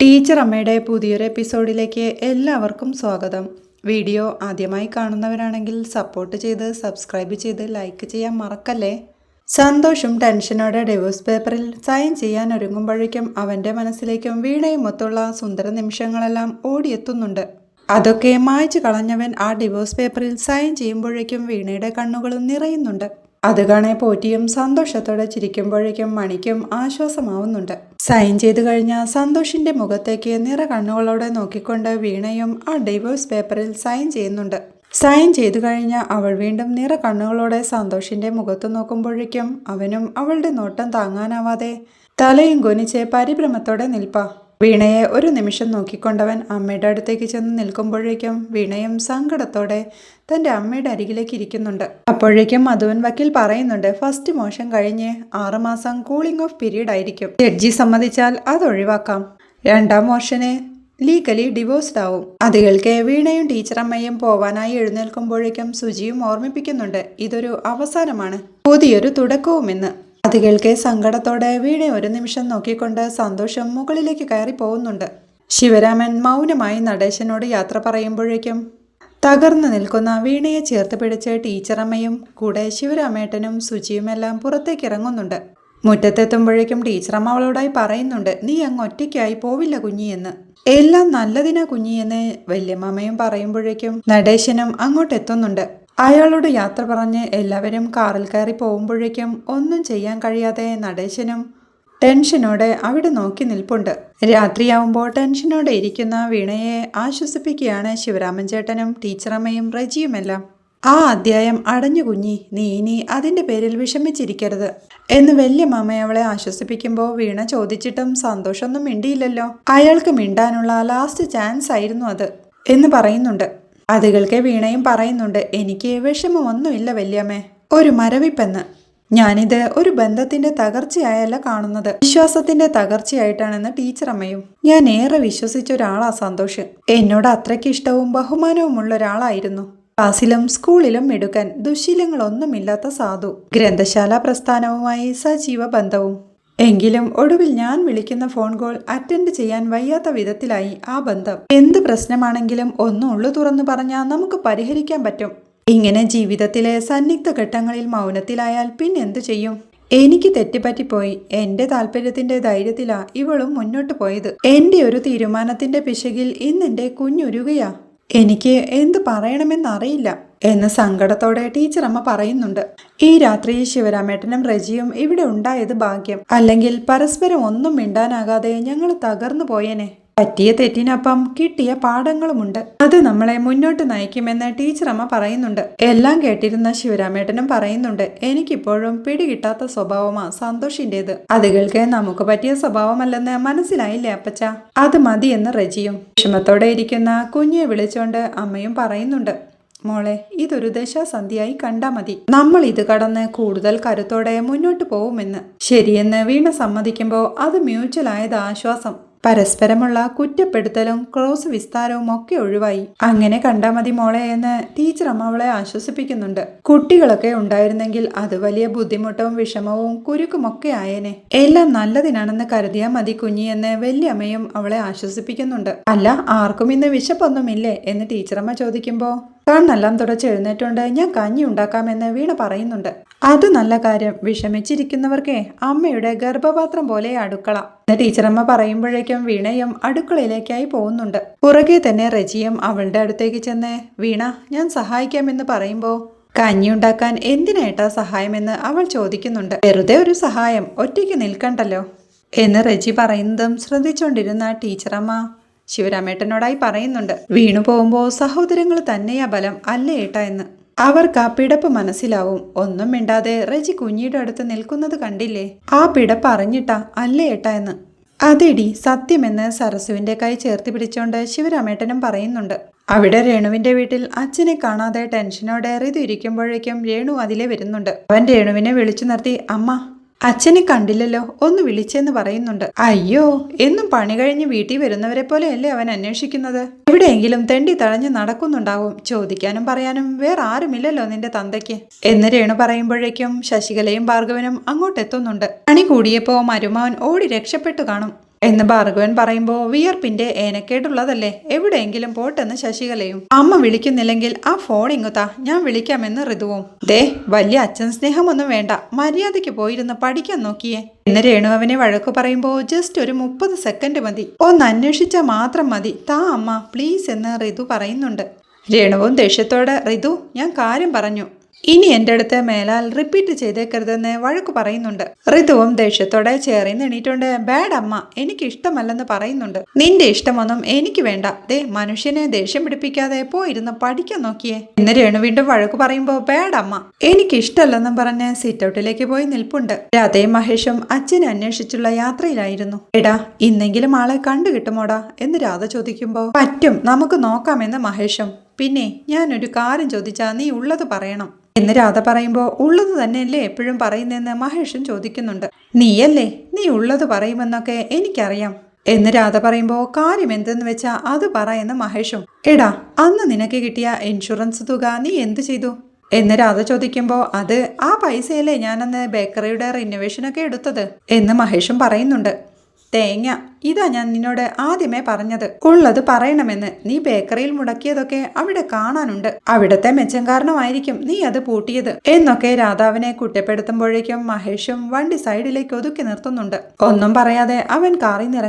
Teacher അമ്മയുടെ പുതിയൊരു എപ്പിസോഡിലേക്ക് എല്ലാവർക്കും സ്വാഗതം. വീഡിയോ ആദ്യമായി കാണുന്നവരാണെങ്കിൽ സപ്പോർട്ട് ചെയ്ത് സബ്സ്ക്രൈബ് ചെയ്ത് ലൈക്ക് ചെയ്യാൻ മറക്കല്ലേ? സന്തോഷും ടെൻഷനോടെ ഡിവോഴ്സ് പേപ്പറിൽ സൈൻ ചെയ്യാൻ ഒരുങ്ങുമ്പോഴേക്കും അവന്റെ മനസ്സിലേക്കും വീണയും ഒത്തുള്ള സുന്ദര നിമിഷങ്ങളെല്ലാം ഓടിയെത്തുന്നുണ്ട്. അതൊക്കെ മായ്ച്ചു കളഞ്ഞവൻ ആ ഡിവോഴ്സ് പേപ്പറിൽ സൈൻ ചെയ്യുമ്പോഴേക്കും വീണയുടെ കണ്ണുകളും നിറയുന്നുണ്ട്. അത് കാണെ പോറ്റിയും സന്തോഷത്തോടെ ചിരിക്കുമ്പോഴേക്കും മണിക്കും ആശ്വാസമാവുന്നുണ്ട്. സൈൻ ചെയ്തു കഴിഞ്ഞ സന്തോഷിന്റെ മുഖത്തേക്ക് നിറ കണ്ണുകളോടെ നോക്കിക്കൊണ്ട് വീണയും ആ ഡൈവോഴ്സ് പേപ്പറിൽ സൈൻ ചെയ്യുന്നുണ്ട്. സൈൻ ചെയ്തു കഴിഞ്ഞ അവൾ വീണ്ടും നിറ കണ്ണുകളോടെ സന്തോഷിന്റെ മുഖത്ത് നോക്കുമ്പോഴേക്കും അവനും അവളുടെ നോട്ടം താങ്ങാനാവാതെ തലയും കൊനിച്ച് പരിഭ്രമത്തോടെ നിൽപ്പാ. വീണയെ ഒരു നിമിഷം നോക്കിക്കൊണ്ടവൻ അമ്മയുടെ അടുത്തേക്ക് ചെന്ന് നിൽക്കുമ്പോഴേക്കും വീണയും സങ്കടത്തോടെ തന്റെ അമ്മയുടെ അരികിലേക്ക് ഇരിക്കുന്നുണ്ട്. അപ്പോഴേക്കും മധുവൻ വക്കീൽ പറയുന്നുണ്ട് ഫസ്റ്റ് മോഷൻ കഴിഞ്ഞ് ആറുമാസം കൂളിംഗ് ഓഫ് പീരീഡ് ആയിരിക്കും. ജഡ്ജി സമ്മതിച്ചാൽ അത് ഒഴിവാക്കാം. രണ്ടാം മോഷന് ലീഗലി ഡിവോഴ്സ്ഡ് ആവും. അത് കേൾക്കെ വീണയും ടീച്ചറമ്മയും പോവാനായി എഴുന്നേൽക്കുമ്പോഴേക്കും സുജിയും ഓർമ്മിപ്പിക്കുന്നുണ്ട് ഇതൊരു അവസാനമാണ്. പുതിയൊരു തുടക്കവുമെന്ന്. അത് കേൾക്കെ സങ്കടത്തോടെ വീണെ ഒരു നിമിഷം നോക്കിക്കൊണ്ട് സന്തോഷം മുകളിലേക്ക് കയറി പോകുന്നുണ്ട്. ശിവരാമൻ മൗനമായി നടേശനോട് യാത്ര പറയുമ്പോഴേക്കും തകർന്നു നിൽക്കുന്ന വീണയെ ചേർത്ത് പിടിച്ച് ടീച്ചറമ്മയും കൂടെ ശിവരാമേട്ടനും സുചിയുമെല്ലാം പുറത്തേക്ക് ഇറങ്ങുന്നുണ്ട്. മുറ്റത്തെത്തുമ്പോഴേക്കും ടീച്ചറമ്മ അവളോടായി പറയുന്നുണ്ട് നീ അങ്ങ് ഒറ്റയ്ക്കായി പോവില്ല കുഞ്ഞിയെന്ന് എല്ലാം നല്ലതിനാ കുഞ്ഞിയെന്ന് വല്യമ്മയും പറയുമ്പോഴേക്കും നടേശനും അങ്ങോട്ടെത്തുന്നുണ്ട്. അയാളോട് യാത്ര പറഞ്ഞ് എല്ലാവരും കാറിൽ കയറി പോകുമ്പോഴേക്കും ഒന്നും ചെയ്യാൻ കഴിയാതെ നടേശനും ടെൻഷനോടെ അവിടെ നോക്കി നിൽപ്പുണ്ട്. രാത്രിയാവുമ്പോൾ ടെൻഷനോടെ ഇരിക്കുന്ന വീണയെ ആശ്വസിപ്പിക്കുകയാണ് ശിവരാമൻ ചേട്ടനും ടീച്ചറമ്മയും റജിയുമെല്ലാം. ആ അധ്യായം അടഞ്ഞു കുഞ്ഞി നീ ഇനി അതിന്റെ പേരിൽ വിഷമിച്ചിരിക്കരുത് എന്ന് വലിയ മാമ അവളെ ആശ്വസിപ്പിക്കുമ്പോൾ വീണ ചോദിച്ചിട്ടും സന്തോഷമൊന്നും മിണ്ടിയില്ലല്ലോ. അയാൾക്ക് മിണ്ടാനുള്ള ലാസ്റ്റ് ചാൻസ് ആയിരുന്നു അത് എന്ന് പറയുന്നുണ്ട്. അതുകൾക്ക് വീണയും പറയുന്നുണ്ട് എനിക്ക് വിഷമമൊന്നുമില്ല വല്യമ്മേ. ഒരു മരവിപ്പെന്ന്. ഞാനിത് ഒരു ബന്ധത്തിന്റെ തകർച്ചയായല്ല കാണുന്നത്. വിശ്വാസത്തിന്റെ തകർച്ചയായിട്ടാണെന്ന് ടീച്ചർ അമ്മയും ഞാൻ ഏറെ വിശ്വസിച്ച ഒരാളാ സന്തോഷ്. എന്നോട് അത്രയ്ക്ക് ഇഷ്ടവും ബഹുമാനവുമുള്ള ഒരാളായിരുന്നു. ക്ലാസ്സിലും സ്കൂളിലും മിടുക്കൻ ദുശീലങ്ങളൊന്നുമില്ലാത്ത സാധു. ഗ്രന്ഥശാല പ്രസ്ഥാനവുമായി സജീവ ബന്ധവും. എങ്കിലും ഒടുവിൽ ഞാൻ വിളിക്കുന്ന ഫോൺ കോൾ അറ്റൻഡ് ചെയ്യാൻ വയ്യാത്ത വിധത്തിലായി ആ ബന്ധം. എന്ത് പ്രശ്നമാണെങ്കിലും ഒന്നും ഉള്ളു തുറന്നു പറഞ്ഞാൽ നമുക്ക് പരിഹരിക്കാൻ പറ്റും. ഇങ്ങനെ ജീവിതത്തിലെ സന്നിഗ്ധ ഘട്ടങ്ങളിൽ മൗനത്തിലായാൽ പിന്നെന്തു ചെയ്യും? എനിക്ക് തെറ്റുപറ്റിപ്പോയി. എന്റെ താല്പര്യത്തിന്റെ ധൈര്യത്തിലാ ഇവളും മുന്നോട്ട് പോയത്. എന്റെ ഒരു തീരുമാനത്തിന്റെ പിശകിൽ ഇന്നെന്റെ കുഞ്ഞുരുകയാ. എനിക്ക് എന്ത് പറയണമെന്നറിയില്ല. എന്ന് സങ്കടത്തോടെ ടീച്ചറമ്മ പറയുന്നുണ്ട് ഈ രാത്രി ശിവരാമേട്ടനും റജിയും ഇവിടെ ഉണ്ടായത് ഭാഗ്യം. അല്ലെങ്കിൽ പരസ്പരം ഒന്നും മിണ്ടാനാകാതെ ഞങ്ങൾ തകർന്നു പോയേനെ. പറ്റിയ തെറ്റിനൊപ്പം കിട്ടിയ പാഠങ്ങളുമുണ്ട്. അത് നമ്മളെ മുന്നോട്ട് നയിക്കുമെന്ന് ടീച്ചറമ്മ പറയുന്നുണ്ട്. എല്ലാം കേട്ടിരുന്ന ശിവരാമേട്ടനും പറയുന്നുണ്ട് എനിക്കിപ്പോഴും പിടികിട്ടാത്ത സ്വഭാവമാ സന്തോഷിന്റേത് അതുകൾക്ക് നമുക്ക് പറ്റിയ സ്വഭാവമല്ലെന്ന് മനസ്സിലായില്ലേ അപ്പച്ച? അത് മതിയെന്ന് റജിയും വിഷമത്തോടെ ഇരിക്കുന്ന കുഞ്ഞെ വിളിച്ചോണ്ട് അമ്മയും പറയുന്നുണ്ട് മോളെ ഇതൊരു ദശാസന്ധിയായി കണ്ടാ മതി. നമ്മൾ ഇത് കടന്ന് കൂടുതൽ കരുത്തോടെ മുന്നോട്ട് പോവുമെന്ന്. ശരിയെന്ന് വീണ സമ്മതിക്കുമ്പോൾ അത് മ്യൂച്വലായത് ആശ്വാസം. പരസ്പരമുള്ള കുറ്റപ്പെടുത്തലും ക്രോസ് വിസ്താരവും ഒക്കെ ഒഴിവായി. അങ്ങനെ കണ്ടാ മതി മോളെ എന്ന് ടീച്ചർ അമ്മ അവളെ ആശ്വസിപ്പിക്കുന്നുണ്ട്. കുട്ടികളൊക്കെ ഉണ്ടായിരുന്നെങ്കിൽ അത് വലിയ ബുദ്ധിമുട്ടും വിഷമവും കുരുക്കുമൊക്കെ ആയേനെ. എല്ലാം നല്ലതിനാണെന്ന് കരുതിയാ മതി കുഞ്ഞിയെന്ന് വല്യമ്മയും അവളെ ആശ്വസിപ്പിക്കുന്നുണ്ട്. അല്ല ആർക്കും ഇന്ന് വിശപ്പൊന്നുമില്ലേ എന്ന് ടീച്ചറമ്മ ചോദിക്കുമ്പോ കണ്ണെല്ലാം തുടച്ച് എഴുന്നേറ്റുകൊണ്ട് ഞാൻ കഞ്ഞി ഉണ്ടാക്കാമെന്ന് വീണ പറയുന്നുണ്ട്. അത് നല്ല കാര്യം. വിഷമിച്ചിരിക്കുന്നവർക്കേ അമ്മയുടെ ഗർഭപാത്രം പോലെ അടുക്കള. ടീച്ചറമ്മ പറയുമ്പോഴേക്കും വീണയും അടുക്കളയിലേക്കായി പോകുന്നുണ്ട്. പുറകെ തന്നെ റജിയും അവളുടെ അടുത്തേക്ക് ചെന്ന് വീണ ഞാൻ സഹായിക്കാമെന്ന് പറയുമ്പോൾ കഞ്ഞി ഉണ്ടാക്കാൻ എന്തിനായിട്ടാ സഹായമെന്ന് അവൾ ചോദിക്കുന്നുണ്ട്. വെറുതെ ഒരു സഹായം. ഒറ്റയ്ക്ക് നിൽക്കണ്ടല്ലോ? എന്ന് റജി പറയുന്നതും ശ്രദ്ധിച്ചുകൊണ്ടിരുന്ന ടീച്ചറമ്മ ശിവരാമേട്ടനോടായി പറയുന്നുണ്ട്. വീണു പോകുമ്പോൾ സഹോദരങ്ങൾ തന്നെയാ ബലം അല്ലേ ഏട്ടാ എന്ന്. അവർക്ക് ആ പിടപ്പ് മനസ്സിലാവും. ഒന്നും മിണ്ടാതെ റജി കുഞ്ഞിയുടെ അടുത്ത് നിൽക്കുന്നത് കണ്ടില്ലേ? ആ പിടപ്പ് അറിഞ്ഞിട്ടാ അല്ലേ ഏട്ടാ എന്ന്. അതെടി സത്യമെന്ന് സരസുവിന്റെ കൈ ചേർത്ത് പിടിച്ചോണ്ട് ശിവരാമേട്ടനും പറയുന്നുണ്ട്. അവിടെ രേണുവിന്റെ വീട്ടിൽ അച്ഛനെ കാണാതെ ടെൻഷനോടെ ഇരിക്കുമ്പോഴേക്കും രേണു അതിലെ വരുന്നുണ്ട്. അവൻ രേണുവിനെ വിളിച്ചു നിർത്തി അമ്മ അച്ഛനെ കണ്ടില്ലല്ലോ ഒന്ന് വിളിച്ചെന്ന് പറയുന്നുണ്ട്. അയ്യോ എന്നും പണി കഴിഞ്ഞ് വീട്ടിൽ വരുന്നവരെ പോലെയല്ലേ അവൻ അന്വേഷിക്കുന്നത്? എവിടെയെങ്കിലും തെണ്ടി തഴഞ്ഞ് നടക്കുന്നുണ്ടാവും ചോദിക്കാനും പറയാനും. വേറെ ആരുമില്ലല്ലോ നിന്റെ തന്തയ്ക്ക്. എന്ന് രേണു പറയുമ്പോഴേക്കും ശശികലയും ഭാർഗവനും അങ്ങോട്ടെത്തുന്നുണ്ട്. പണി കൂടിയപ്പോ മരുമാവൻ ഓടി രക്ഷപ്പെട്ടു കാണും. എന്ന് ഭാർഗവൻ പറയുമ്പോൾ വിയർപ്പിന്റെ ഏനക്കേടുള്ളതല്ലേ? എവിടെയെങ്കിലും പോട്ടെന്ന് ശശികലയും. അമ്മ വിളിക്കുന്നില്ലെങ്കിൽ ആ ഫോൺ ഇങ്ങുതാ ഞാൻ വിളിക്കാമെന്ന് ഋതുവും. ദേ വലിയ അച്ഛൻ സ്നേഹമൊന്നും വേണ്ട. മര്യാദയ്ക്ക് പോയിരുന്ന് പഠിക്കാൻ നോക്കിയേ. എന്ന് രേണു അവനെ വഴക്കു പറയുമ്പോൾ ജസ്റ്റ് ഒരു മുപ്പത് സെക്കൻഡ് മതി. ഒന്ന് അന്വേഷിച്ചാൽ മാത്രം മതി. താ അമ്മ പ്ലീസ് എന്ന് ഋതു പറയുന്നുണ്ട്. രേണുവും ദേഷ്യത്തോടെ ഋതു ഞാൻ കാര്യം പറഞ്ഞു. ഇനി എന്റെ അടുത്ത് മേലാൽ റിപ്പീറ്റ് ചെയ്തേക്കരുതെന്ന് വഴക്ക് പറയുന്നുണ്ട്. ഋതുവും ദേഷ്യത്തോടെ ചേറി എണീറ്റുണ്ട് ബാഡ് അമ്മ എനിക്ക് ഇഷ്ടമല്ലെന്ന് പറയുന്നുണ്ട്. നിന്റെ ഇഷ്ടമൊന്നും എനിക്ക് വേണ്ട. ദേ മനുഷ്യനെ ദേഷ്യം പിടിപ്പിക്കാതെ പോയിരുന്ന് പഠിക്കാൻ നോക്കിയേ. ഇന്ന് രേണു വീണ്ടും വഴക്ക് പറയുമ്പോൾ ബാഡ് അമ്മ എനിക്ക് ഇഷ്ടമല്ലെന്നും പറഞ്ഞ് സിറ്റൗട്ടിലേക്ക് പോയി നിൽപ്പുണ്ട്. രാധയും മഹേഷും അച്ഛനെ അന്വേഷിച്ചുള്ള യാത്രയിലായിരുന്നു. എടാ ഇന്നെങ്കിലും ആളെ കണ്ടു കിട്ടുമോടാ? എന്ന് രാധ ചോദിക്കുമ്പോൾ പറ്റും നമുക്ക് നോക്കാമെന്ന് മഹേഷും. പിന്നെ ഞാനൊരു കാര്യം ചോദിച്ചാൽ നീ ഉള്ളത് പറയണം. എന്ന് രാധ പറയുമ്പോൾ ഉള്ളത് തന്നെയല്ലേ എപ്പോഴും പറയുന്നതെന്ന് മഹേഷൻ ചോദിക്കുന്നുണ്ട്. നീയല്ലേ? നീ ഉള്ളത് പറയുമെന്നൊക്കെ എനിക്കറിയാം. എന്ന് രാധ പറയുമ്പോൾ കാര്യം എന്തെന്ന് വെച്ചാൽ അത് പറ എന്ന് മഹേഷും എടാ അന്ന് നിനക്ക് കിട്ടിയ ഇൻഷുറൻസ് തുക നീ എന്ത് ചെയ്തു? എന്ന് രാധ ചോദിക്കുമ്പോൾ അത് ആ പൈസയല്ലേ ഞാനന്ന് ബേക്കറിയുടെ റിനോവേഷനൊക്കെ എടുത്തത്? എന്ന് മഹേഷും പറയുന്നുണ്ട്. തേങ്ങ. ഇതാ ഞാൻ നിന്നോട് ആദ്യമേ പറഞ്ഞത്. ഉള്ളത് പറയണമെന്ന്. നീ ബേക്കറിയിൽ മുടക്കിയതൊക്കെ അവിടെ കാണാനുണ്ട്. അവിടത്തെ മെച്ചം കാരണമായിരിക്കും നീ അത് പൂട്ടിയത്. എന്നൊക്കെ രാധാവിനെ കുറ്റപ്പെടുത്തുമ്പോഴേക്കും മഹേഷും വണ്ടി സൈഡിലേക്ക് ഒതുക്കി നിർത്തുന്നുണ്ട്. ഒന്നും പറയാതെ അവൻ കാറിൽ നിന്ന്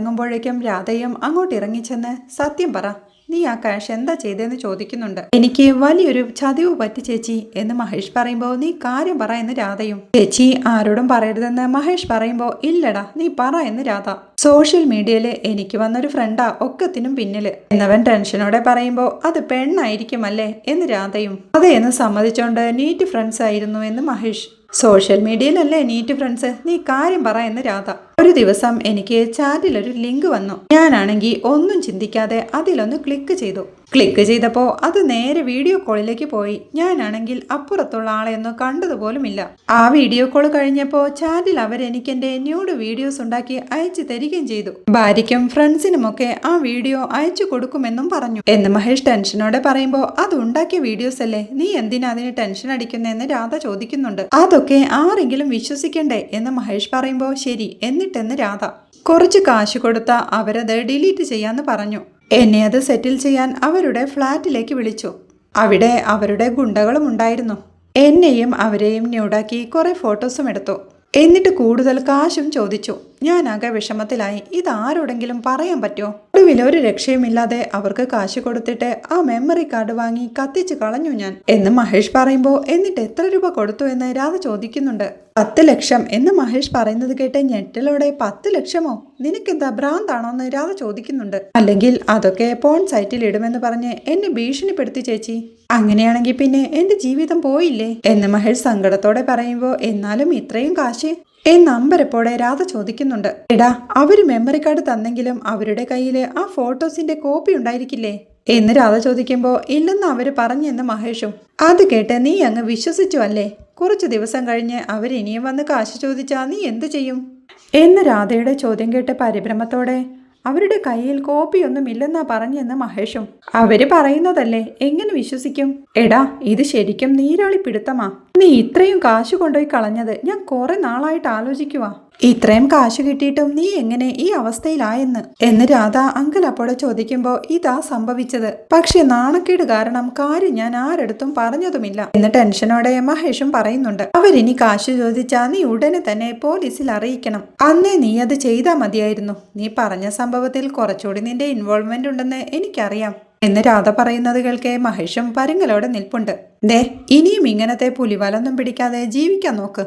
രാധയും അങ്ങോട്ട് ഇറങ്ങിച്ചെന്ന് സത്യം പറ. നീ ആ കാഷ് എന്താ ചെയ്തതെന്ന് ചോദിക്കുന്നുണ്ട്. എനിക്ക് വലിയൊരു ചതിവ് പറ്റി ചേച്ചി എന്ന് മഹേഷ് പറയുമ്പോൾ നീ കാര്യം പറ എന്ന് രാധയും. ചേച്ചി ആരോടും പറയരുതെന്ന് മഹേഷ് പറയുമ്പോൾ ഇല്ലടാ നീ പറ എന്ന് രാധ. സോഷ്യൽ മീഡിയയിൽ എനിക്ക് വന്നൊരു ഫ്രണ്ടാ ഒക്കത്തിനും പിന്നിൽ എന്നവൻ ടെൻഷനോടെ പറയുമ്പോൾ അത് പെണ്ണായിരിക്കും അല്ലേ എന്ന് രാധയും. അതെ എന്ന് സമ്മതിച്ചോണ്ട് നീറ്റ് ഫ്രണ്ട്സ് ആയിരുന്നു എന്ന് മഹേഷ്. സോഷ്യൽ മീഡിയയിലല്ലേ നീറ്റ് ഫ്രണ്ട്സ്? നീ കാര്യം പറ എന്ന് രാധ. ഒരു ദിവസം എനിക്ക് ചാറ്റിൽ ഒരു ലിങ്ക് വന്നു. ഞാനാണെങ്കിൽ ഒന്നും ചിന്തിക്കാതെ അതിലൊന്ന് ക്ലിക്ക് ചെയ്തു. ക്ലിക്ക് ചെയ്തപ്പോൾ അത് നേരെ വീഡിയോ കോളിലേക്ക് പോയി. ഞാനാണെങ്കിൽ അപ്പുറത്തുള്ള ആളെ ഒന്നും കണ്ടതുപോലുമില്ല. ആ വീഡിയോ കോൾ കഴിഞ്ഞപ്പോൾ ചാറ്റിൽ അവർ എനിക്ക് എന്റെ ന്യൂഡ് വീഡിയോസ് ഉണ്ടാക്കി അയച്ചു തരികയും ചെയ്തു. ഭാര്യയ്ക്കും ഫ്രണ്ട്സിനുമൊക്കെ ആ വീഡിയോ അയച്ചു കൊടുക്കുമെന്നും പറഞ്ഞു. എന്ന് മഹേഷ് ടെൻഷനോടെ പറയുമ്പോൾ അത് ഉണ്ടാക്കിയ വീഡിയോസ് അല്ലേ? നീ എന്തിനാ അതിന് ടെൻഷൻ അടിക്കുന്നതെന്ന് രാധ ചോദിക്കുന്നുണ്ട്. അതൊക്കെ ആരെങ്കിലും വിശ്വസിക്കണ്ടേ? എന്ന് മഹേഷ് പറയുമ്പോൾ ശരി. എന്നിട്ടെന്ന് രാധ. കുറച്ച് കാശ് കൊടുത്ത അവരത് ഡിലീറ്റ് ചെയ്യാന്ന് പറഞ്ഞു. എന്നെ അത് സെറ്റിൽ ചെയ്യാൻ അവരുടെ ഫ്ലാറ്റിലേക്ക് വിളിച്ചു. അവിടെ അവരുടെ ഗുണ്ടകളും ഉണ്ടായിരുന്നു. എന്നെയും അവരെയും ന്യൂഡാക്കി കുറെ ഫോട്ടോസും എടുത്തു. എന്നിട്ട് കൂടുതൽ കാശും ചോദിച്ചു. ഞാനാകെ വിഷമത്തിലായി. ഇതാരോടെങ്കിലും പറയാൻ പറ്റുമോ? ഒടുവിൽ ഒരു രക്ഷയുമില്ലാതെ അവർക്ക് കാശ് കൊടുത്തിട്ട് ആ മെമ്മറി കാർഡ് വാങ്ങി കത്തിച്ച് കളഞ്ഞു ഞാൻ. എന്ന് മഹേഷ് പറയുമ്പോൾ എന്നിട്ട് എത്ര രൂപ കൊടുത്തു എന്ന് രാധ ചോദിക്കുന്നുണ്ട്. പത്ത് ലക്ഷം എന്ന് മഹേഷ് പറയുന്നത് കേട്ട് ഞെട്ടലോടെ പത്ത് ലക്ഷമോ? നിനക്കെന്താ ഭ്രാന്താണോ എന്ന് രാധ ചോദിക്കുന്നുണ്ട്. അല്ലെങ്കിൽ അതൊക്കെ പോൺ സൈറ്റിൽ ഇടുമെന്ന് പറഞ്ഞ് എന്നെ ഭീഷണിപ്പെടുത്തി ചേച്ചി. അങ്ങനെയാണെങ്കിൽ പിന്നെ എന്റെ ജീവിതം പോയില്ലേ? എന്ന് മഹേഷ് സങ്കടത്തോടെ പറയുമ്പോൾ എന്നാലും ഇത്രയും കാശ് എന്ന് അമ്പരപ്പോടെ രാധ ചോദിക്കുന്നുണ്ട്. എടാ അവർ മെമ്മറി കാർഡ് തന്നെങ്കിലും അവരുടെ കയ്യിൽ ആ ഫോട്ടോസിന്റെ കോപ്പി ഉണ്ടായിരിക്കില്ലേ? എന്ന് രാധ ചോദിക്കുമ്പോൾ ഇല്ലെന്ന് അവർ പറഞ്ഞെന്ന് മഹേഷും. അത് കേട്ട് നീ അങ്ങ് വിശ്വസിച്ചു അല്ലേ? കുറച്ച് ദിവസം കഴിഞ്ഞ് അവരിനിയും വന്ന് കാശ് ചോദിച്ചാ നീ എന്തു ചെയ്യും? എന്ന് രാധയുടെ ചോദ്യം കേട്ട് പരിഭ്രമത്തോടെ അവരുടെ കയ്യിൽ കോപ്പിയൊന്നും ഇല്ലെന്നാ പറഞ്ഞെന്ന് മഹേഷും. അവർ പറയുന്നതല്ലേ എങ്ങനെ വിശ്വസിക്കും? എടാ ഇത് ശരിക്കും നീരാളി പിടുത്തമാ. നീ ഇത്രയും കാശ് കൊണ്ടുപോയി കളഞ്ഞത് ഞാൻ കുറെ നാളായിട്ട് ആലോചിക്കുവാ. ഇത്രയും കാശ് കിട്ടിയിട്ടും നീ എങ്ങനെ ഈ അവസ്ഥയിലായെന്ന്? എന്ന് രാധ അങ്കിൾ അപ്പോടെ ചോദിക്കുമ്പോൾ ഇതാ സംഭവിച്ചത്. പക്ഷെ നാണക്കേട് കാരണം കാര്യം ഞാൻ ആരെടുത്തും പറഞ്ഞതുമില്ല എന്ന് ടെൻഷനോടെ മഹേഷും പറയുന്നുണ്ട്. അവരിനി കാശ് ചോദിച്ചാ നീ ഉടനെ തന്നെ പോലീസിൽ അറിയിക്കണം. അന്നേ നീ അത് ചെയ്താൽ മതിയായിരുന്നു. നീ പറഞ്ഞ സംഭവത്തിൽ കുറച്ചുകൂടി നിന്റെ ഇൻവോൾവ്മെന്റ് ഉണ്ടെന്ന് എനിക്കറിയാം. എന്ന് രാധ പറയുന്നത് കേൾക്കെ മഹേഷും പരുങ്ങലോടെ നിൽപ്പുണ്ട്. ദേ ഇനിയും ഇങ്ങനത്തെ പുലിവാലൊന്നും പിടിക്കാതെ ജീവിക്കാൻ നോക്ക്.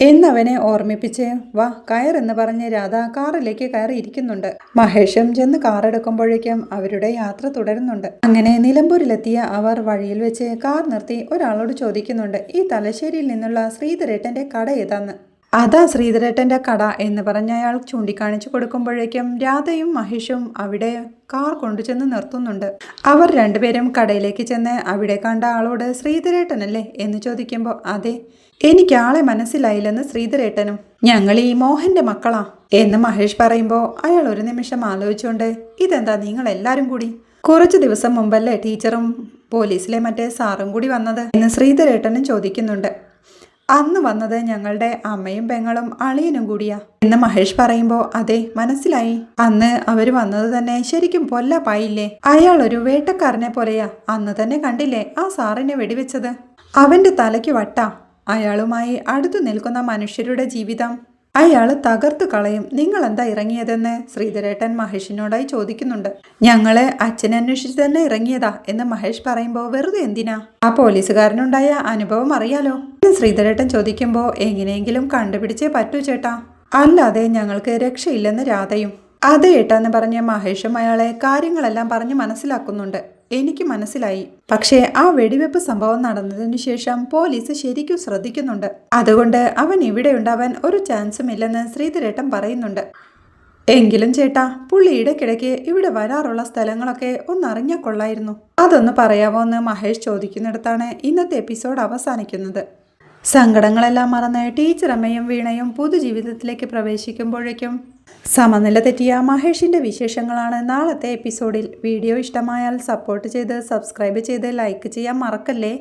എന്നവനെ ഓർമ്മിപ്പിച്ച് വാ കയർ എന്ന് പറഞ്ഞ് രാധ കാറിലേക്ക് കയറി ഇരിക്കുന്നുണ്ട് മഹേഷും ചെന്ന് കാറെടുക്കുമ്പോഴേക്കും അവരുടെ യാത്ര തുടരുന്നുണ്ട്. അങ്ങനെ നിലമ്പൂരിലെത്തിയ അവർ വഴിയിൽ വെച്ച് കാർ നിർത്തി ഒരാളോട് ചോദിക്കുന്നുണ്ട് ഈ തലശ്ശേരിയിൽ നിന്നുള്ള ശ്രീധരേട്ടന്റെ കട ഏതാന്ന്? അതാ ശ്രീധരേട്ടന്റെ കട എന്ന് പറഞ്ഞ അയാൾ ചൂണ്ടിക്കാണിച്ചു കൊടുക്കുമ്പോഴേക്കും രാധയും മഹേഷും അവിടെ കാർ കൊണ്ടുചെന്ന് നിർത്തുന്നുണ്ട്. അവർ രണ്ടുപേരും കടയിലേക്ക് ചെന്ന് അവിടെ കണ്ട ആളോട് ശ്രീധരേട്ടനല്ലേ എന്ന് ചോദിക്കുമ്പോൾ അതെ എനിക്ക് ആളെ മനസ്സിലായില്ലെന്ന് ശ്രീധരേട്ടനും. ഞങ്ങൾ ഈ മോഹന്റെ മക്കളാ. എന്ന് മഹേഷ് പറയുമ്പോൾ അയാൾ ഒരു നിമിഷം ആലോചിച്ചുകൊണ്ട് ഇതെന്താ നിങ്ങൾ എല്ലാവരും കൂടി? കുറച്ച് ദിവസം മുമ്പല്ലേ ടീച്ചറും പോലീസിലെ മറ്റേ സാറും കൂടി വന്നത്? എന്ന് ശ്രീധരേട്ടനും ചോദിക്കുന്നുണ്ട്. അന്ന് വന്നത് ഞങ്ങളുടെ അമ്മയും പെങ്ങളും അളിയനും കൂടിയാ. എന്ന് മഹേഷ് പറയുമ്പോ അതെ മനസ്സിലായി. അന്ന് അവർ വന്നത് തന്നെ ശരിക്കും പൊല്ലപ്പായില്ലേ? അയാൾ ഒരു വേട്ടക്കാരനെ പോലെയാ. അന്ന് തന്നെ കണ്ടില്ലേ ആ സാറിനെ വെടിവെച്ചത്? അവന്റെ തലയ്ക്ക് വട്ട. അയാളുമായി അടുത്തു നിൽക്കുന്ന മനുഷ്യരുടെ ജീവിതം. അയാൾ തകർത്തു കളയും. നിങ്ങൾ എന്താ ഇറങ്ങിയതെന്ന്? ശ്രീധരേട്ടൻ മഹേഷിനോടായി ചോദിക്കുന്നുണ്ട്. ഞങ്ങളെ അച്ഛനന്വേഷിച്ച് തന്നെ ഇറങ്ങിയതാ എന്ന് മഹേഷ് പറയുമ്പോൾ വെറുതെ എന്തിനാ? ആ പോലീസുകാരനുണ്ടായ അനുഭവം അറിയാലോ? ശ്രീധരേട്ടൻ ചോദിക്കുമ്പോൾ എങ്ങനെയെങ്കിലും കണ്ടുപിടിച്ചേ പറ്റൂ ചേട്ടാ. അല്ലാതെ ഞങ്ങൾക്ക് രക്ഷയില്ലെന്ന് രാധയും. അതെ ഏട്ടാന്ന് പറഞ്ഞ മഹേഷും അയാളെ കാര്യങ്ങളെല്ലാം പറഞ്ഞ് മനസ്സിലാക്കുന്നുണ്ട്. എനിക്ക് മനസ്സിലായി. പക്ഷേ ആ വെടിവെപ്പ് സംഭവം നടന്നതിനു ശേഷം പോലീസ് ശരിക്കും ശ്രദ്ധിക്കുന്നുണ്ട്. അതുകൊണ്ട് അവൻ ഇവിടെ ഉണ്ടാവാൻ ഒരു ചാൻസും ഇല്ലെന്ന് ശ്രീധരേട്ടൻ പറയുന്നുണ്ട്. എങ്കിലും ചേട്ടാ പുള്ളി ഇടയ്ക്കിടയ്ക്ക് ഇവിടെ വരാറുള്ള സ്ഥലങ്ങളൊക്കെ ഒന്ന് അറിഞ്ഞാൽ കൊള്ളായിരുന്നു. അതൊന്ന് പറയാമോ എന്ന് മഹേഷ് ചോദിക്കുന്നിടത്താണ് ഇന്നത്തെ എപ്പിസോഡ് അവസാനിക്കുന്നത്. സങ്കടങ്ങളെല്ലാം മറന്ന് ടീച്ചറമ്മയും വീണയും പുതുജീവിതത്തിലേക്ക് പ്രവേശിക്കുമ്പോഴേക്കും സമനില തെറ്റിയ മഹേഷിന്റെ വിശേഷങ്ങളാണ് നാളത്തെ എപ്പിസോഡിൽ. വീഡിയോ ഇഷ്ടമായാൽ സപ്പോർട്ട് ചെയ്ത് സബ്സ്ക്രൈബ് ചെയ്ത് ലൈക്ക് ചെയ്യാൻ മറക്കല്ലേ?